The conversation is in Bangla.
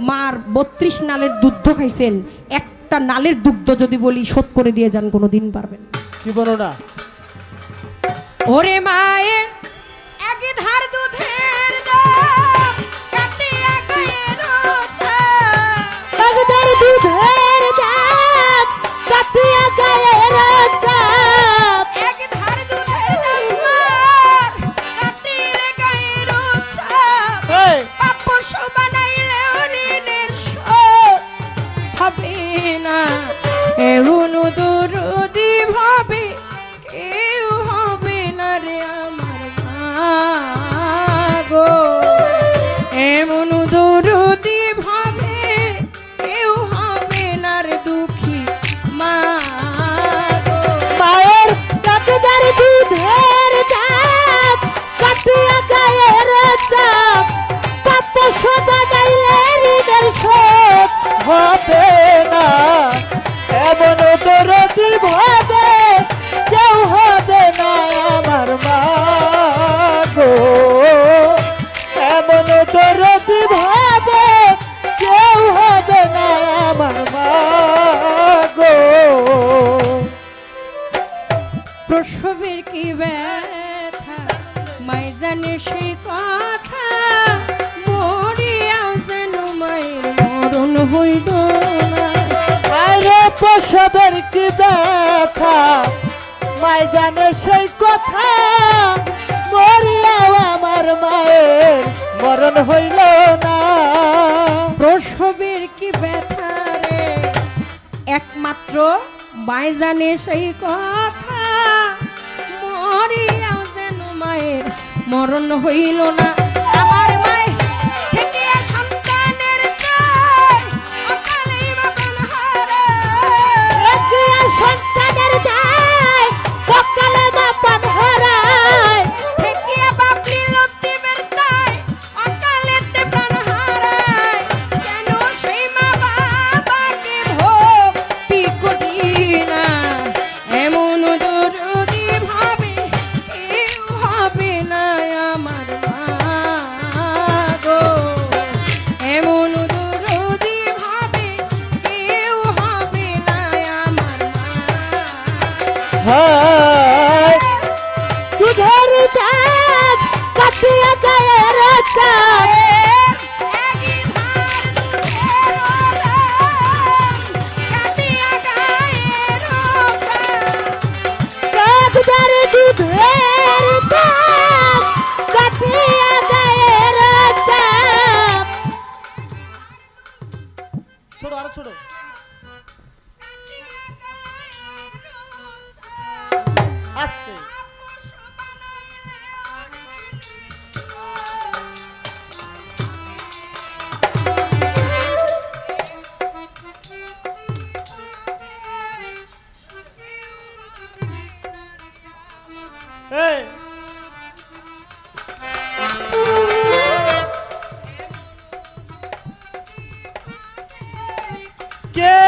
মার বত্রিশ নালের দুধ খাইছেন একটা নালের দুগ্ধ যদি বলি শোধ করে দিয়ে যান কোনো দিন পারবেন কি বলো না? ওরে মায়ের এক ধার দুধের দাম। হবে না। এমন দরদি ভাবে কেউ হবে না আমার মা গো। এমন দরদি ভাবে কেউ হবে না আমার মা গো। কি ব্যথা? মাই মরণ হইল প্রসবের কি ব্যথা? মাই জানে সেই কথা। মরিয়াও আমার মায়ের মরণ হইল না। প্রসবের কি ব্যথা রে? একমাত্র মাই জানে সেই কথা। মরিয়াও যেন মায়ের মরণ হইল না। হায়। দুধের দাম কাটিয়া গায়ের চাপ ছোট আরও ছোট। আস্তে এই কে